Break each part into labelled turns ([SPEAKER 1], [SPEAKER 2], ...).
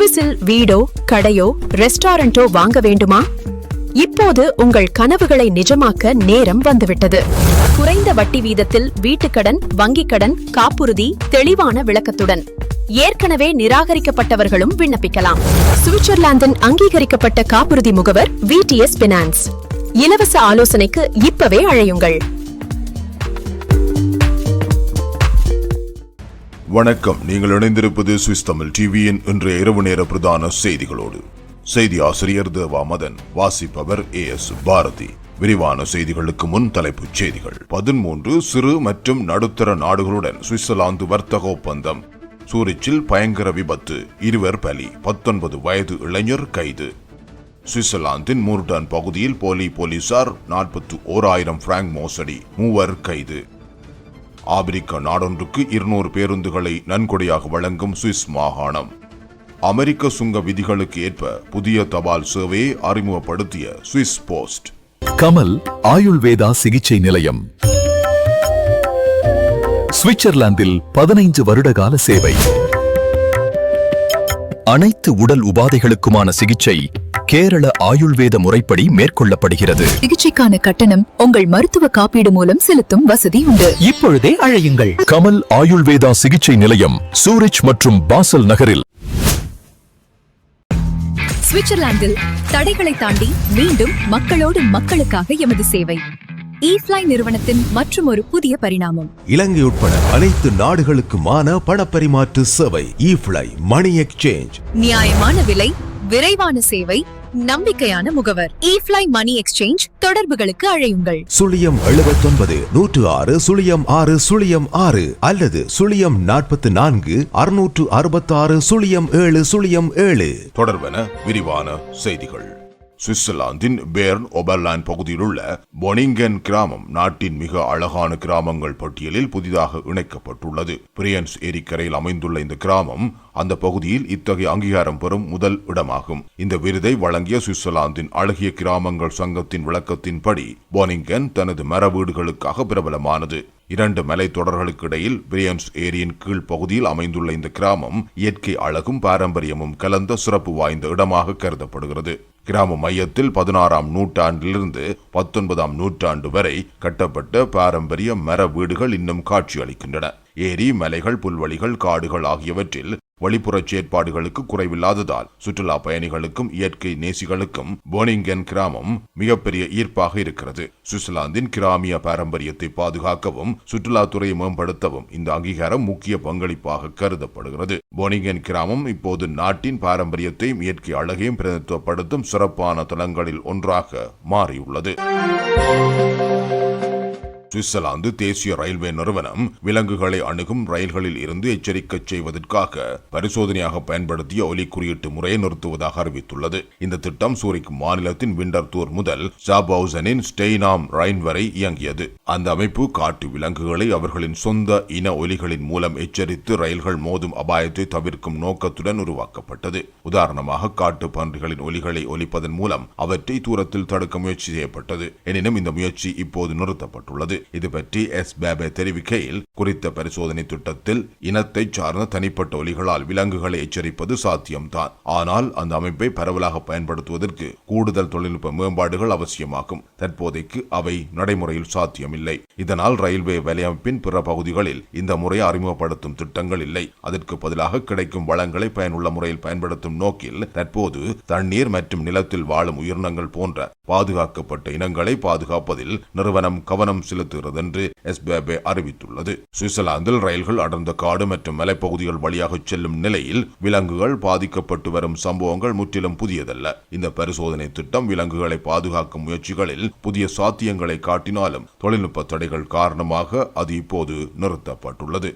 [SPEAKER 1] சுவிஸில் வீடோ கடையோ ரெஸ்டாரண்டோ வாங்க வேண்டுமா? இப்போது உங்கள் கனவுகளை நிஜமாக்க நேரம் வந்துவிட்டது. குறைந்த வட்டி வீதத்தில் வீட்டுக்கடன் வங்கிக் கடன் காப்புறுதி தெளிவான விளக்கத்துடன். ஏற்கனவே நிராகரிக்கப்பட்டவர்களும் விண்ணப்பிக்கலாம். சுவிட்சர்லாந்தின் அங்கீகரிக்கப்பட்ட காப்புறுதி முகவர் விடிஎஸ் பினான்ஸ் இலவச ஆலோசனைக்கு இப்பவே அழையுங்கள்.
[SPEAKER 2] வணக்கம். நீங்கள் இணைந்திருப்பது சுவிஸ் தமிழ் டிவியின் இன்றைய இரவு நேர பிரதான செய்திகளோடு. செய்தி ஆசிரியர் தேவா மதன் வாசிப்பவர் ஏ எஸ் பாரதி. விரிவான செய்திகளுக்கு முன் தலைப்புச் செய்திகள். பதிமூன்று சிறு மற்றும் நடுத்தர நாடுகளுடன் சுவிட்சர்லாந்து வர்த்தக ஒப்பந்தம். சூரிச்சில் பயங்கர விபத்து இருவர் பலி பத்தொன்பது வயது இளைஞர் கைது. சுவிட்சர்லாந்தின் மூர்டன் பகுதியில் போலி போலீசார் நாற்பத்தி ஓராயிரம் பிராங்க் மோசடி மூவர் கைது. ஆப்பிரிக்க நாடொன்றுக்கு இருநூறு பேருந்துகளை நன்கொடையாக வழங்கும் சுவிஸ் மாகாணம். அமெரிக்க சுங்க விதிகளுக்கு ஏற்ப புதிய தபால் சேவையை அறிமுகப்படுத்திய சுவிஸ் போஸ்ட்.
[SPEAKER 3] கமல் ஆயுள்வேதா சிகிச்சை நிலையம். சுவிட்சர்லாந்தில் பதினைந்து வருடகால சேவை. அனைத்து உடல் உபாதைகளுக்குமான சிகிச்சை கேரள ஆயுள்வேத முறைப்படி மேற்கொள்ளப்படுகிறது.
[SPEAKER 4] சிகிச்சைக்கான கட்டணம் உங்கள் மருத்துவ காப்பீடு மூலம் செலுத்தும் வசதி உண்டு.
[SPEAKER 5] இப்பொழுதே அழையுங்கள்.
[SPEAKER 3] கமல் ஆயுள்வேதா சிகிச்சை நிலையம் சூரிச் மற்றும் பாசல் நகரில்.
[SPEAKER 4] சுவிட்சர்லாந்தில் தடைகளை தாண்டி மீண்டும் மக்களோடு மக்களுக்காக எமது சேவை. ஈஃப்ளை நிறுவனத்தின் மற்றும் ஒரு புதிய பரிணாமம்.
[SPEAKER 6] இலங்கை உட்பட அனைத்து நாடுகளுக்குமான பணப்பரிமாற்று சேவை இஃப்ளை மணி எக்ஸ்சேஞ்ச்
[SPEAKER 4] நியாயமான விலை விரைவான சேவை நம்பிக்கையான முகவர். ஈஃப்ளை மணி எக்ஸ்சேஞ்ச் தொடர்புகளுக்கு அழையுங்கள்.
[SPEAKER 6] சுழியம் எழுபத்தொன்பது நூற்று ஆறு சுழியம் ஆறு சுழியம் ஆறு அல்லது சுழியம் நாற்பத்தி நான்கு அறுநூற்று அறுபத்தாறு சுழியம் ஏழு சுழியம் ஏழு.
[SPEAKER 2] தொடர்பென விரிவான செய்திகள். சுவிட்சர்லாந்தின் பேர்ன் ஒபர்லாண்ட் பகுதியில் உள்ள பொனிங்கன் கிராமம் நாட்டின் மிக அழகான கிராமங்கள் பட்டியலில் புதிதாக இணைக்கப்பட்டுள்ளது. பிரியன்ஸ் ஏரிக்கரையில் அமைந்துள்ள இந்த கிராமம் அந்த பகுதியில் இத்தகைய அங்கீகாரம் பெறும் முதல் இடமாகும். இந்த விருதை வழங்கிய சுவிட்சர்லாந்தின் அழகிய கிராமங்கள் சங்கத்தின் விளக்கத்தின்படி போனிங்கன் தனது மர வீடுகளுக்காக பிரபலமானது. இரண்டு மலைத்தொடர்களுக்கு இடையில் பிரியன்ஸ் ஏரியின் கீழ் பகுதியில் அமைந்துள்ள இந்த கிராமம் இயற்கை அழகும் பாரம்பரியமும் கலந்த சிறப்பு வாய்ந்த இடமாக கருதப்படுகிறது. கிராம மையத்தில் பதினாறாம் நூற்றாண்டிலிருந்து பத்தொன்பதாம் நூற்றாண்டு வரை கட்டப்பட்ட பாரம்பரிய மர வீடுகள் இன்னும் காட்சியளிக்கின்றன. ஏரி மலைகள் புல்வெளிகள் காடுகள் ஆகியவற்றில் வெளிப்புற செயற்பாடுகளுக்கு குறைவில்லாததால் சுற்றுலா பயணிகளுக்கும் இயற்கை நேசிகளுக்கும் போனிங்கன் கிராமம் மிகப்பெரிய ஈர்ப்பாக இருக்கிறது. சுவிட்சர்லாந்தின் கிராமிய பாரம்பரியத்தை பாதுகாக்கவும் சுற்றுலாத்துறையை மேம்படுத்தவும் இந்த அங்கீகாரம் முக்கிய பங்களிப்பாக கருதப்படுகிறது. போனிங்கன் கிராமம் இப்போது நாட்டின் பாரம்பரியத்தையும் இயற்கை அழகையும் பிரதிநிதித்துவப்படுத்தும் சிறப்பான தலங்களில் ஒன்றாக மாறியுள்ளது. சுவிட்சர்லாந்து தேசிய ரயில்வே நிறுவனம் விலங்குகளை அணுகும் ரயில்களில் இருந்து எச்சரிக்கை செய்வதற்காக பரிசோதனையாக பயன்படுத்திய ஒலி குறியீட்டு முறையை நிறுத்துவதாக அறிவித்துள்ளது. இந்த திட்டம் சூரிக் மாநிலத்தின் விண்டர் தூர் முதல் ஜாபவுசனின் ஸ்டெய்னாம் ரைன் வரை இயங்கியது. அந்த அமைப்பு காட்டு விலங்குகளை அவர்களின் சொந்த இன ஒலிகளின் மூலம் எச்சரித்து ரயில்கள் மோதும் அபாயத்தை தவிர்க்கும் நோக்கத்துடன் உருவாக்கப்பட்டது. உதாரணமாக காட்டு பன்றிகளின் ஒலிகளை ஒலிப்பதன் மூலம் அவற்றை தூரத்தில் தடுக்க முயற்சி செய்யப்பட்டது. எனினும் இந்த முயற்சி இப்போது நிறுத்தப்பட்டுள்ளது. இது பற்றி எஸ். பேபே தெரிவிக்கையில் குறித்த பரிசோதனை திட்டத்தில் இனத்தை சார்ந்த தனிப்பட்ட ஒலிகளால் விலங்குகளை எச்சரிப்பது சாத்தியம்தான். ஆனால் அந்த அமைப்பை பரவலாக பயன்படுத்துவதற்கு கூடுதல் தொழில்நுட்ப மேம்பாடுகள் அவசியமாகும். தற்போதைக்கு அவை நடைமுறையில் சாத்தியமில்லை. இதனால் ரயில்வே வலையமைப்பின் பிற பகுதிகளில் இந்த முறையை அறிமுகப்படுத்தும் திட்டங்கள் இல்லை. அதற்கு பதிலாக கிடைக்கும் வளங்களை பயனுள்ள முறையில் பயன்படுத்தும் நோக்கில் தற்போது தண்ணீர் மற்றும் நிலத்தில் வாழும் உயிரினங்கள் போன்ற பாதுகாக்கப்பட்ட இனங்களை பாதுகாப்பதில் நிறுவனம் கவனம் செலுத்துகிறது என்று எஸ்பேபே அறிவித்துள்ளது. சுவிட்சர்லாந்தில் ரயில்கள் அடர்ந்த காடு மற்றும் மலைப்பகுதிகள் வழியாக செல்லும் நிலையில் விலங்குகள் பாதிக்கப்பட்டு வரும் சம்பவங்கள் முற்றிலும் புதியதல்ல. இந்த பரிசோதனை திட்டம் விலங்குகளை பாதுகாக்கும் முயற்சிகளில் புதிய சாத்தியங்களை காட்டினாலும் தொழில்நுட்ப தடைகள் காரணமாக அது இப்போது நிறுத்தப்பட்டுள்ளது.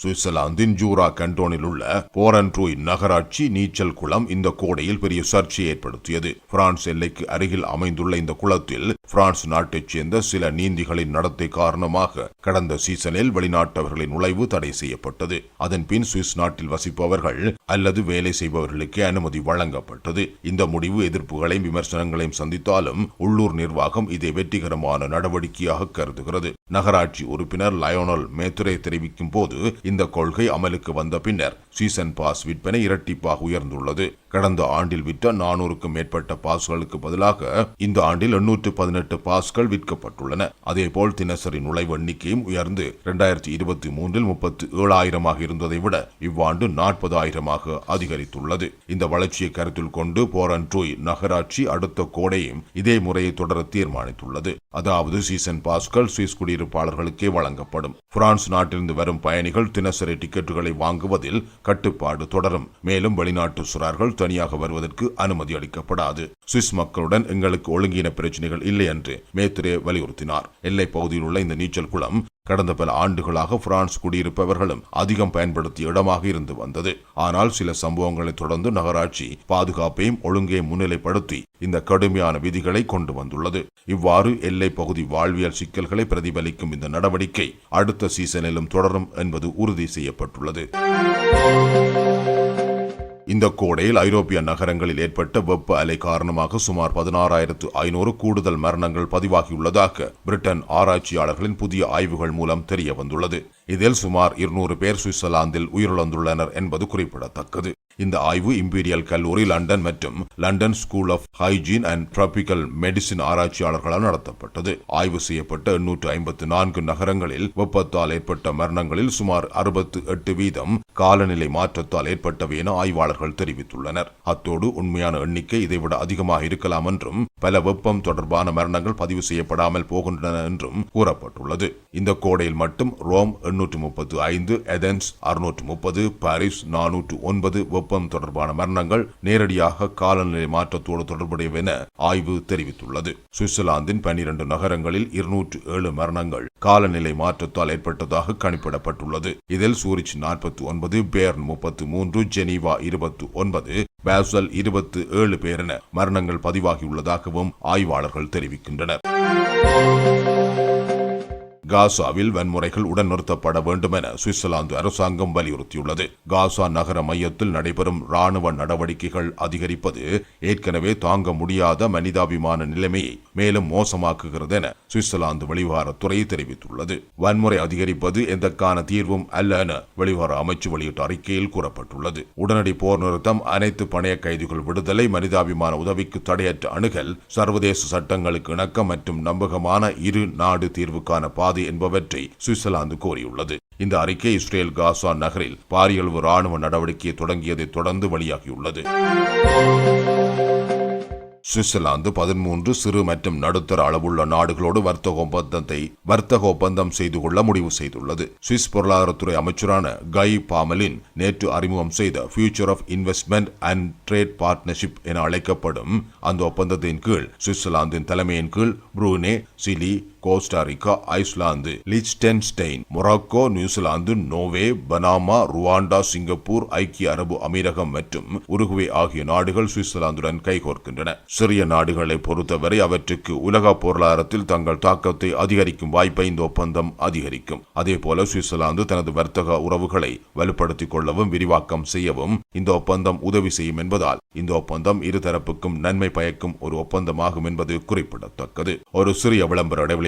[SPEAKER 2] சுவிட்சர்லாந்தின் ஜூரா கண்டோனில் உள்ள போரன்ட்ரூய் நகராட்சி நீச்சல் குளம் இந்த கோடையில் பெரிய சர்ச்சையை ஏற்படுத்தியது. பிரான்ஸ் எல்லைக்கு அருகில் அமைந்துள்ள இந்த குளத்தில் பிரான்ஸ் நாட்டைச் சேர்ந்த சில நீந்திகளின் நடத்தை காரணமாக கடந்த சீசனில் வெளிநாட்டவர்களின் நுழைவு தடை செய்யப்பட்டது. அதன் பின் சுவிஸ் நாட்டில் வசிப்பவர்கள் அல்லது வேலை செய்பவர்களுக்கு அனுமதி வழங்கப்பட்டது. இந்த முடிவு எதிர்ப்புகளையும் விமர்சனங்களையும் சந்தித்தாலும் உள்ளூர் நிர்வாகம் இதை வெற்றிகரமான நடவடிக்கையாக கருதுகிறது. நகராட்சி உறுப்பினர் லயோனல் மேத்துரை தெரிவிக்கும் போது இந்த கொள்கை அமலுக்கு வந்த பின்னர் சீசன் பாஸ் விற்பனை இரட்டிப்பாக உயர்ந்துள்ளது. கடந்த ஆண்டில் விற்ற நானூறுக்கும் மேற்பட்ட பாஸ்களுக்கு பதிலாக இந்த ஆண்டில் எண்ணூற்று பதினெட்டு பாஸ்கள் விற்கப்பட்டுள்ளன. அதேபோல் தினசரி நுழைவு எண்ணிக்கையும் உயர்ந்து இரண்டாயிரத்தி இருபத்தி மூன்றில் முப்பத்தி ஏழாயிரமாக இருந்ததை விட இவ்வாண்டு நாற்பதாயிரமாக அதிகரித்துள்ளது. இந்த வளர்ச்சியை கருத்தில் கொண்டு போரன்ட்ரூய் நகராட்சி அடுத்த கோடையும் இதே முறையை தொடர தீர்மானித்துள்ளது. அதாவது சீசன் பாஸ்கள் சுவிஸ் குடியிருப்பாளர்களுக்கே வழங்கப்படும். பிரான்ஸ் நாட்டிலிருந்து வரும் பயணிகள் தினசரி டிக்கெட்டுகளை வாங்குவதில் கட்டுப்பாடு தொடரும். மேலும் வெளிநாட்டு சுறார்கள் தனியாக வருவதற்கு அனுமதி அளிக்கப்படாது. சுவிஸ் மக்களுடன் எங்களுக்கு ஒழுங்கின பிரச்சனைகள் இல்லை என்று மேத்ரே வலியுறுத்தினார். எல்லைப் பகுதியில் உள்ள இந்த நீச்சல் குளம் கடந்த பல ஆண்டுகளாக பிரான்ஸ் குடியிருப்பவர்களும் அதிகம் பயன்படுத்திய இடமாக இருந்து வந்தது. ஆனால் சில சம்பவங்களை தொடர்ந்து நகராட்சி பாதுகாப்பையும் ஒழுங்கையும் முன்னிலைப்படுத்தி இந்த கடுமையான விதிகளை கொண்டு வந்துள்ளது. இவ்வாறு எல்லை பகுதி வாழ்வியல் சிக்கல்களை பிரதிபலிக்கும் இந்த நடவடிக்கை அடுத்த சீசனிலும் தொடரும் என்பது உறுதி செய்யப்பட்டுள்ளது. இந்த கோடையில் ஐரோப்பிய நகரங்களில் ஏற்பட்ட வெப்ப அலை காரணமாக சுமார் பதினாறாயிரத்து ஐநூறு கூடுதல் மரணங்கள் பதிவாகியுள்ளதாக பிரிட்டன் ஆராய்ச்சியாளர்களின் புதிய ஆய்வுகள் மூலம் தெரிய வந்துள்ளது இதில் சுமார் இருநூறு பேர் சுவிட்சர்லாந்தில் உயிரிழந்துள்ளனர் என்பது குறிப்பிடத்தக்கது. இந்த ஆய்வு இம்பீரியல் கல்லூரி லண்டன் மற்றும் London school of hygiene and tropical medicine ஆராய்ச்சியாளர்களால் நடத்தப்பட்டது. ஆய்வு செய்யப்பட்ட எண்ணூற்று ஐம்பத்து நான்கு நகரங்களில் வெப்பத்தால் ஏற்பட்ட மரணங்களில் சுமார் அறுபத்து எட்டு வீதம் காலநிலை மாற்றத்தால் ஏற்பட்டவை என ஆய்வாளர்கள் தெரிவித்துள்ளனர். அத்தோடு உண்மையான எண்ணிக்கை இதைவிட அதிகமாக இருக்கலாம் என்றும் பல வெப்பம் தொடர்பான மரணங்கள் பதிவு செய்யப்படாமல் போகின்றன என்றும் கூறப்பட்டுள்ளது. இந்த கோடையில் மட்டும் ரோம் எண்ணூற்று முப்பத்து ஐந்து எதன்ஸ் அறுநூற்று முப்பது பாரிஸ் நானூற்று ஒன்பது வெப்பம் தொடர்பான மரணங்கள் நேரடியாக காலநிலை மாற்றத்தோடு தொடர்புடையவை என ஆய்வு தெரிவித்துள்ளது. சுவிட்சர்லாந்தின் பனிரண்டு நகரங்களில் இருநூற்று ஏழு மரணங்கள் காலநிலை மாற்றத்தால் ஏற்பட்டதாக கணிப்பிடப்பட்டுள்ளது. இதில் சூரிச் நாற்பத்தி ஒன்பது பேர்ன் முப்பத்து மூன்று ஜெனீவா இருபத்தி ஒன்பது பேசல் இருபத்து ஏழு பேரென மரணங்கள் பதிவாகியுள்ளதாகவும் ஆய்வாளர்கள் தெரிவிக்கின்றனர். காசாவில் வன்முறைகள் உடன் நிறுத்தப்பட வேண்டும் என சுவிட்சர்லாந்து அரசாங்கம் வலியுறுத்தியுள்ளது. காசா நகர மையத்தில் நடைபெறும் ராணுவ நடவடிக்கைகள் அதிகரிப்பது ஏற்கனவே தாங்க முடியாத மனிதாபிமான நிலைமையை மேலும் மோசமாக்குகிறது என சுவிட்சர்லாந்து வெளிவாரத்துறை தெரிவித்துள்ளது. வன்முறை அதிகரிப்பது எந்தக்கான தீர்வும் அல்ல என வெளிவார அமைச்சு வெளியிட்ட அறிக்கையில் கூறப்பட்டுள்ளது. உடனடி போர் நிறுத்தம் அனைத்து பணைய கைதிகள் விடுதலை மனிதாபிமான உதவிக்கு தடையற்ற அணுகல் சர்வதேச சட்டங்களுக்கு இணக்கம் மற்றும் நம்பகமான இரு நாடு தீர்வுக்கான பாதை கூடாது என்பவற்றை சுவிட்சர்லாந்து கோரியுள்ளது. இந்த அறிக்கை இஸ்ரேல் காசா நகரில் பாரியளவு ராணுவ நடவடிக்கையை தொடங்கியதை தொடர்ந்து வெளியாகியுள்ளது. சுவிட்சர்லாந்து பதிமூன்று சிறு மற்றும் நடுத்தர அளவுள்ள நாடுகளோடு வர்த்தக ஒப்பந்தத்தை வர்த்தக ஒப்பந்தம் செய்து கொள்ள முடிவு செய்துள்ளது. சுவிஸ் பொருளாதாரத்துறை அமைச்சரான கை பாமலின் நேற்று அறிமுகம் செய்த future of investment and trade partnership என அழைக்கப்படும் அந்த ஒப்பந்தத்தின் கீழ் சுவிட்சர்லாந்தின் தலைமையின் கீழ் Brunei Chile Costa Rica Iceland Liechtenstein Morocco New Zealand Norway Panama Rwanda Singapore ஐக்கிய அரபு அமீரகம் மற்றும் உருகுவே ஆகிய நாடுகள் சுவிட்சர்லாந்துடன் கைகோர்க்கின்றன. சிறிய நாடுகளை பொறுத்தவரை அவற்றுக்கு உலக பொருளாதாரத்தில் தங்கள் தாக்கத்தை அதிகரிக்கும் வாய்ப்பை இந்த ஒப்பந்தம் அதிகரிக்கும். அதேபோல சுவிட்சர்லாந்து தனது வர்த்தக உறவுகளை வலுப்படுத்திக் கொள்ளவும் விரிவாக்கம் செய்யவும் இந்த ஒப்பந்தம் உதவி செய்யும் என்பதால் இந்த ஒப்பந்தம் இருதரப்புக்கும் நன்மை பயக்கும் ஒரு ஒப்பந்தமாகும் என்பது குறிப்பிடத்தக்கது. ஒரு சிறிய விளம்பர இடைவெளி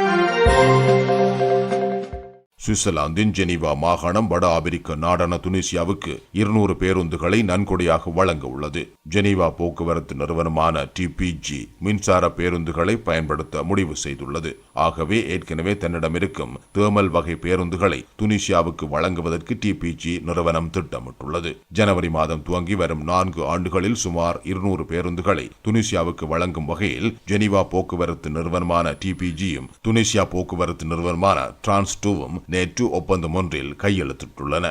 [SPEAKER 2] சுவிட்சர்லாந்தின் ஜெனீவா மாகாணம் வட ஆப்பிரிக்க நாடான துனிசியாவுக்கு இருநூறு பேருந்துகளை நன்கொடையாக வழங்க உள்ளது. ஜெனீவா போக்குவரத்து நிறுவனமான டிபிஜி மின்சார பேருந்துகளை பயன்படுத்த முடிவு செய்துள்ளது. ஆகவே ஏற்கனவே தன்னிடம் இருக்கும் தேர்மல் வகை பேருந்துகளை துனிசியாவுக்கு வழங்குவதற்கு டிபிஜி நிறுவனம் திட்டமிட்டுள்ளது. ஜனவரி மாதம் துவங்கி வரும் நான்கு ஆண்டுகளில் சுமார் இருநூறு பேருந்துகளை துனிசியாவுக்கு வழங்கும் வகையில் ஜெனீவா போக்குவரத்து நிறுவனமான டிபிஜியும் துனிசியா போக்குவரத்து நிறுவனமான டிரான்ஸ்டூவும் நேற்று ஒப்பந்தம் ஒன்றில் கையெழுத்திட்டுள்ளன.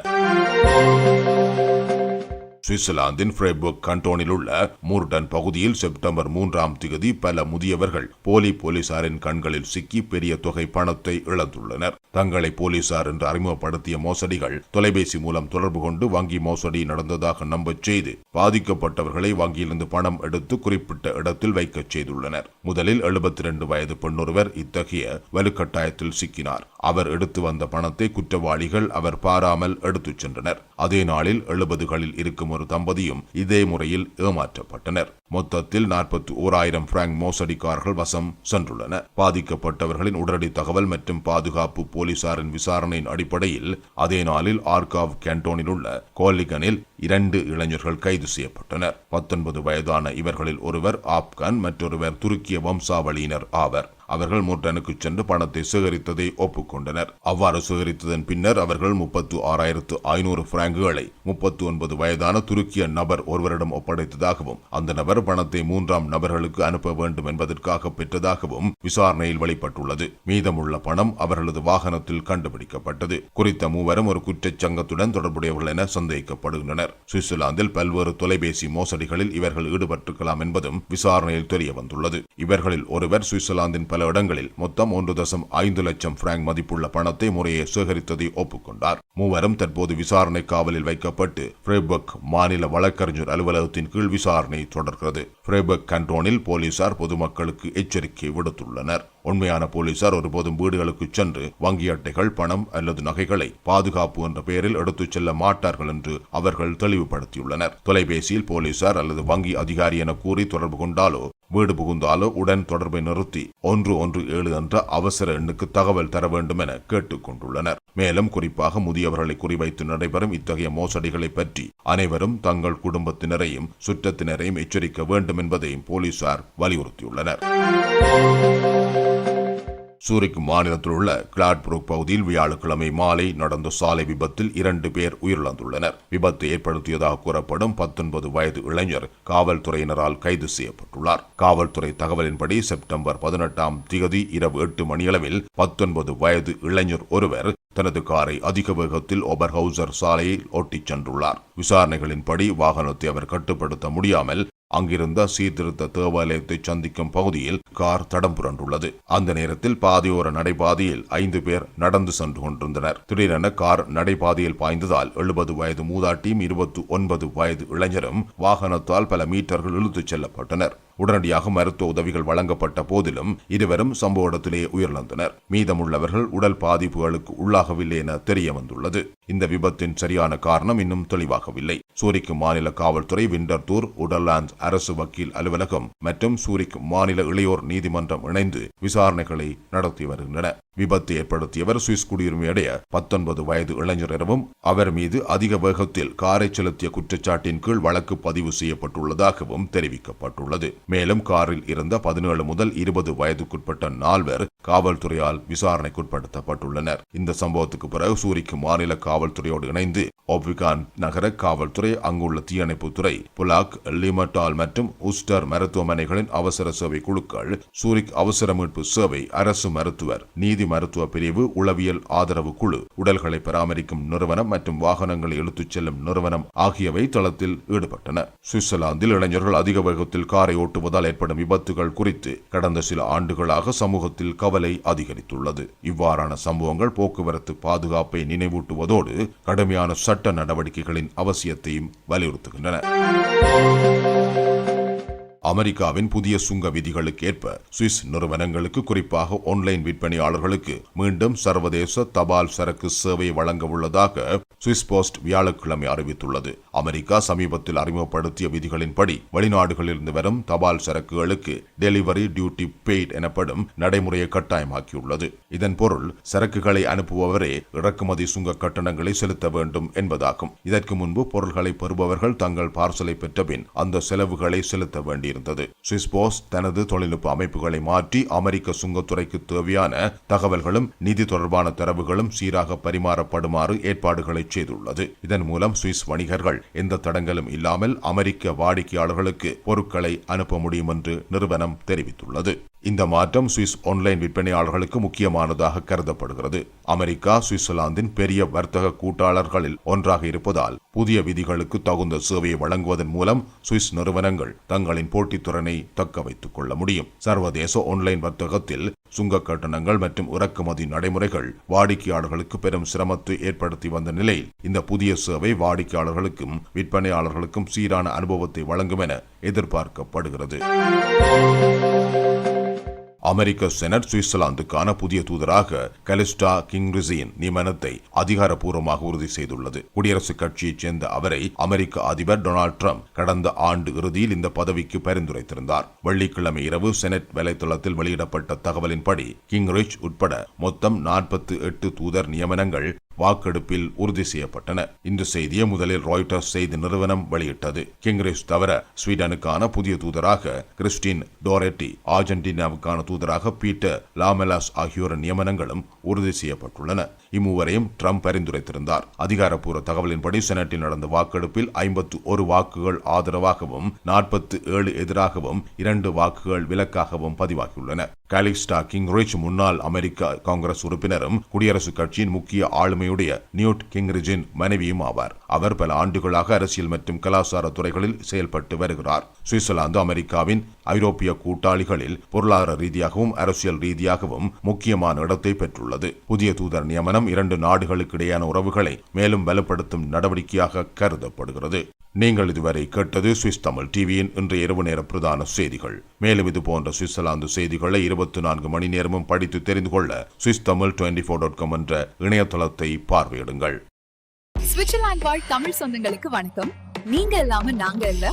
[SPEAKER 2] சுவிட்சர்லாந்தின் ஃப்ரைபர்க் கண்டோனில் உள்ள மூர்டன் பகுதியில் செப்டம்பர் மூன்றாம் திகதி பல முதியவர்கள் போலி போலீசாரின் கண்களில் சிக்கி பெரிய தொகை பணத்தை இழந்துள்ளனர். தங்களை போலீசார் என்று அறிமுகப்படுத்திய மோசடிகள் தொலைபேசி மூலம் தொடர்பு கொண்டு வங்கி மோசடி நடந்ததாக நம்பச் செய்து பாதிக்கப்பட்டவர்களை வங்கியிலிருந்து பணம் எடுத்து குறிப்பிட்ட இடத்தில் வைக்கச் செய்துள்ளனர். முதலில் 72 வயது பெண்ணொருவர் இத்தகைய வலுக்கட்டாயத்தில் சிக்கினார். அவர் எடுத்து வந்த பணத்தை குற்றவாளிகள் அவர் பாராமல் எடுத்துச் சென்றனர். அதே நாளில் எழுபதுகளில் இருக்கும் ஒரு தம்பதியும் இதே முறையில் ஏமாற்றப்பட்டனர். மொத்தத்தில் நாற்பத்தி ஓராயிரம் பிராங்க் மோசடிக்காரர்கள் வசம் சென்றுள்ளன. பாதிக்கப்பட்டவர்களின் உடனடி தகவல் மற்றும் பாதுகாப்பு போலீசாரின் விசாரணையின் அடிப்படையில் அதே நாளில் ஆர்காவ் கேண்டோனில் உள்ள கோலிகனில் இரண்டு இளைஞர்கள் கைது செய்யப்பட்டனர். பத்தொன்பது வயதான இவர்களில் ஒருவர் ஆப்கான் மற்றொருவர் துருக்கிய வம்சாவளியினர் ஆவர். அவர்கள் மோர்டனுக்கு சென்று பணத்தை சேகரித்ததை ஒப்புக்கொண்டனர். அவ்வாறு சேகரித்ததன் பின்னர் அவர்கள் முப்பத்து ஆறாயிரத்து ஐநூறு பிராங்குகளை முப்பத்து ஒன்பது வயதான துருக்கிய நபர் ஒருவரிடம் ஒப்படைத்ததாகவும் அந்த நபர் பணத்தை மூன்றாம் நபர்களுக்கு அனுப்ப வேண்டும் என்பதற்காக பெற்றதாகவும் விசாரணையில் வெளிப்பட்டுள்ளது. மீதமுள்ள பணம் அவர்களது வாகனத்தில் கண்டுபிடிக்கப்பட்டது. குறித்த மூவரும் ஒரு குற்றச் சங்கத்துடன் தொடர்புடையவர்கள் என சந்தேகிக்கப்படுகின்றனர் சுவிட்சர்லாந்தில் பல்வேறு தொலைபேசி மோசடிகளில் இவர்கள் ஈடுபட்டிருக்கலாம் என்பதும் விசாரணையில் தெரிய வந்துள்ளது இவர்களில் ஒருவர் சுவிட்சர்லாந்தின் பல பல இடங்களில் மொத்தம் ஒன்று தசம் ஐந்து லட்சம் பிராங்க் மதிப்புள்ள பணத்தை முறையே சேகரித்ததை ஒப்புக்கொண்டார். மூவரும் தற்போது விசாரணை காவலில் வைக்கப்பட்டு பிரேபக் மாநில வழக்கறிஞர் அலுவலகத்தின் கீழ் விசாரணை தொடர்கிறது. பிரேபக் கண்டோனில் போலீசார் பொதுமக்களுக்கு எச்சரிக்கை விடுத்துள்ளனர். உண்மையான போலீசார் ஒருபோதும் வீடுகளுக்கு சென்று வங்கி அட்டைகள் பணம் அல்லது நகைகளை பாதுகாப்பு என்ற பெயரில் எடுத்துச் செல்ல மாட்டார்கள் என்று அவர்கள் தெளிவுபடுத்தியுள்ளனர். தொலைபேசியில் போலீசார் அல்லது வங்கி அதிகாரி என கூறி தொடர்பு கொண்டாலோ வீடு புகுந்தாலோ உடன் தொடர்பை நிறுத்தி ஒன்று ஒன்று ஏழு என்ற அவசர எண்ணுக்கு தகவல் தர வேண்டும் என கேட்டுக் கொண்டுள்ளனர் மேலும் குறிப்பாக முதியவர்களை குறிவைத்து நடைபெறும் இத்தகைய மோசடிகளை பற்றி அனைவரும் தங்கள் குடும்பத்தினரையும் சுற்றத்தினரையும் எச்சரிக்க வேண்டும் என்பதையும் போலீசார் வலியுறுத்தியுள்ளனர். சூரிக் மாநிலத்தில் உள்ள கிளாட்புரூக் பகுதியில் வியாழக்கிழமை மாலை நடந்த சாலை விபத்தில் இரண்டு பேர் உயிரிழந்துள்ளனர். விபத்து ஏற்படுத்தியதாக கூறப்படும் பத்தொன்பது வயது இளைஞர் காவல்துறையினரால் கைது செய்யப்பட்டுள்ளார். காவல்துறை தகவலின்படி செப்டம்பர் பதினெட்டாம் திகதி இரவு எட்டு மணியளவில் பத்தொன்பது வயது இளைஞர் ஒருவர் தனது காரை அதிக வேகத்தில் ஒபர்ஹவுசர் சாலையில் ஓட்டிச் சென்றுள்ளார். விசாரணைகளின்படி வாகனத்தை அவர் கட்டுப்படுத்த முடியாமல் அங்கிருந்த சீர்திருத்த தேவாலயத்தை சந்திக்கும் பகுதியில் கார் தடம் புரண்டுள்ளது. அந்த நேரத்தில் பாதையோர நடைபாதையில் ஐந்து பேர் நடந்து சென்று கொண்டிருந்தனர். திடீரென கார் நடைபாதையில் பாய்ந்ததால் எழுபது வயது மூதாட்டியும் இருபத்தி ஒன்பது வயது இளைஞரும் வாகனத்தால் பல மீட்டர்கள் இழுத்துச் செல்லப்பட்டனர். உடனடியாக மருத்துவ உதவிகள் வழங்கப்பட்ட போதிலும் இருவரும் சம்பவ இடத்திலே உயிரிழந்தனர். மீதமுள்ளவர்கள் உடல் பாதிப்புகளுக்கு உள்ளாகவில்லை என தெரிய வந்துள்ளது இந்த விபத்தின் சரியான காரணம் இன்னும் தெளிவாகவில்லை. சூரிக் மாநில காவல்துறை விண்டர்தூர் உடர்லாந்து அரசு வக்கீல் அலுவலகம் மற்றும் சூரிக் மாநில இளையோர் நீதிமன்றம் இணைந்து விசாரணைகளை நடத்தி வருகின்றன. விபத்து ஏற்படுத்தியவர் சுவிஸ் குடியுரிமையுடைய பத்தொன்பது வயது இளைஞர் எனவும் அவர் மீது அதிக வேகத்தில் காரை செலுத்திய குற்றச்சாட்டின் கீழ் வழக்கு பதிவு செய்யப்பட்டுள்ளதாகவும் தெரிவிக்கப்பட்டுள்ளது. மேலும் காரில் இருந்த பதினேழு முதல் இருபது வயதுக்குட்பட்ட நால்வர் காவல்துறையால் விசாரணைக்குட்படுத்தப்பட்டுள்ளனர். இந்த சம்பவத்துக்கு பிறகு சூரிக்கு மாநில காவல்துறையோடு இணைந்து ஒப்விகான் நகர காவல்துறை அங்குள்ள தீயணைப்புத்துறை புலாக் லிமட்டால் மற்றும் உஸ்டர் மருத்துவமனைகளின் அவசர சேவை குழுக்கள் சூரிக் அவசர மீட்பு சேவை அரசு மருத்துவர் நீதி மருத்துவ பிரிவு உளவியல் ஆதரவு குழு உடல்களை பராமரிக்கும் நிறுவனம் மற்றும் வாகனங்களை இழுத்துச் செல்லும் நிறுவனம் ஆகியவை தளத்தில் ஈடுபட்டன. சுவிட்சர்லாந்தில் இளைஞர்கள் அதிக வேகத்தில் காரை ஓட்டு ஓட்டுவதால் ஏற்படும் விபத்துகள் குறித்து கடந்த சில ஆண்டுகளாக சமூகத்தில் கவலை அதிகரித்துள்ளது. இவ்வாறான சம்பவங்கள் போக்குவரத்து பாதுகாப்பை நினைவூட்டுவதோடு கடுமையான சட்ட நடவடிக்கைகளின் அவசியத்தையும் வலியுறுத்துகின்றன. அமெரிக்காவின் புதிய சுங்க விதிகளுக்கு ஏற்ப சுவிஸ் நிறுவனங்களுக்கு குறிப்பாக ஆன்லைன் விற்பனையாளர்களுக்கு மீண்டும் சர்வதேச தபால் சரக்கு சேவை வழங்க உள்ளதாக சுவிஸ் போஸ்ட் வியாழக்கிழமை அறிவித்துள்ளது. அமெரிக்கா சமீபத்தில் அறிமுகப்படுத்திய விதிகளின்படி வெளிநாடுகளிலிருந்து வரும் தபால் சரக்குகளுக்கு டெலிவரி டியூட்டி பெய்ட் எனப்படும் நடைமுறையை கட்டாயமாக்கியுள்ளது. இதன் பொருள் சரக்குகளை அனுப்புபவரே இறக்குமதி சுங்க கட்டணங்களை செலுத்த வேண்டும் என்பதாகும். இதற்கு முன்பு பொருள்களை பெறுபவர்கள் தங்கள் பார்சலை பெற்றபின் அந்த செலவுகளை செலுத்த வேண்டியிருந்தது சுவிஸ் தனது தொழில்நுட்ப அமைப்புகளை மாற்றி அமெரிக்க சுங்கத்துறைக்கு தேவையான தகவல்களும் நிதி தொடர்பான தரவுகளும் சீராக பரிமாறப்படுமாறு ஏற்பாடுகளை செய்துள்ளது. இதன் மூலம் சுவிஸ் வணிகர்கள் எந்த தடங்களும் இல்லாமல் அமெரிக்க வாடிக்கையாளர்களுக்கு பொருட்களை அனுப்ப முடியும் என்று நிறுவனம் தெரிவித்துள்ளது. இந்த மாற்றம் சுவிஸ் ஆன்லைன் விற்பனையாளர்களுக்கு முக்கியமானதாக கருதப்படுகிறது. அமெரிக்கா சுவிட்சர்லாந்தின் பெரிய வர்த்தக கூட்டாளர்களில் ஒன்றாக இருப்பதால் புதிய விதிகளுக்கு தகுந்த சேவையை வழங்குவதன் மூலம் சுவிஸ் நிறுவனங்கள் தங்களின் போட்டித்திறனை தக்க வைத்துக் கொள்ள முடியும். சர்வதேச ஆன்லைன் வர்த்தகத்தில் சுங்க கட்டணங்கள் மற்றும் இறக்குமதி நடைமுறைகள் வாடிக்கையாளர்களுக்கு பெரும் சிரமத்தை ஏற்படுத்தி வந்த நிலையில் இந்த புதிய சேவை வாடிக்கையாளர்களுக்கும் விற்பனையாளர்களுக்கும் சீரான அனுபவத்தை வழங்கும் என எதிர்பார்க்கப்படுகிறது. அமெரிக்க செனட் சுவிட்சர்லாந்துக்கான புதிய தூதராக கலிஸ்டா கிங்ரிசியின் நியமனத்தை அதிகாரப்பூர்வமாக உறுதி செய்துள்ளது. குடியரசுக் கட்சியைச் சேர்ந்த அவரை அமெரிக்க அதிபர் டொனால்ட் ட்ரம்ப் கடந்த ஆண்டு இறுதியில் இந்த பதவிக்கு பரிந்துரைத்திருந்தார். வெள்ளிக்கிழமை இரவு செனட் வலைதளத்தில் வெளியிடப்பட்ட தகவலின்படி கிங்ரிச் உட்பட மொத்தம் நாற்பத்தி எட்டு தூதர் நியமனங்கள் வாக்கெடுப்பில் உறுதி செய்யப்பட்டன. இந்த செய்தியை முதலில் ராய்டர்ஸ் செய்தி நிறுவனம் வெளியிட்டது. கிங்ரிஸ் தவிர ஸ்வீடனுக்கான புதிய தூதராக கிறிஸ்டின் டோரெட்டி அர்ஜென்டினாவுக்கான தூதராக பீட்டர் லாமெலாஸ் ஆகியோரின் நியமனங்களும் உறுதி செய்யப்பட்டுள்ளன. இம்மூவரையும் ட்ரம்ப் பரிந்துரைத்திருந்தார். அதிகாரப்பூர்வ தகவலின்படி செனட்டில் நடந்த வாக்கெடுப்பில் ஐம்பத்து ஒரு வாக்குகள் ஆதரவாகவும் நாற்பத்து ஏழு எதிராகவும் இரண்டு வாக்குகள் விலக்காகவும் பதிவாகியுள்ளன. காலிஸ்டா கிங்ரிச் முன்னாள் அமெரிக்க காங்கிரஸ் உறுப்பினரும் குடியரசுக் கட்சியின் முக்கிய ஆளுமையுடைய நியூட் கிங்ரிஜின் மனைவியும் ஆவார் அவர் பல ஆண்டுகளாக அரசியல் மற்றும் கலாச்சார துறைகளில் செயல்பட்டு வருகிறார். சுவிட்சர்லாந்து அமெரிக்காவின் ஐரோப்பிய கூட்டாளிகளில் பொருளாதார ரீதியாகவும் அரசியல் ரீதியாகவும் முக்கியமான இடத்தை பெற்றுள்ளது. புதிய தூதர் நியமனம் இரண்டு நாடுகளுக்கு இடையேயான உறவுகளை மேலும் பலப்படுத்தும் நடவடிக்கையாக கருதப்படுகிறது. நீங்கள் இதுவரை கேட்டது சுவிஸ் தமிழ் டிவியின் இன்றைய இரவு நேர பிரதான செய்திகள். மேலும் இது போன்ற சுவிட்சர்லாந்து செய்திகளை இருபத்தி நான்கு மணி நேரமும் படித்து தெரிந்து கொள்ள Swiss Tamil twenty four dot com என்ற இணையதளத்தை பார்வையிடுங்கள்.
[SPEAKER 4] சுவிட்சர்லாந்து வாழ் தமிழ் சொந்தங்களுக்கு வணக்கம். நீங்க இல்லாம நாங்க இல்ல.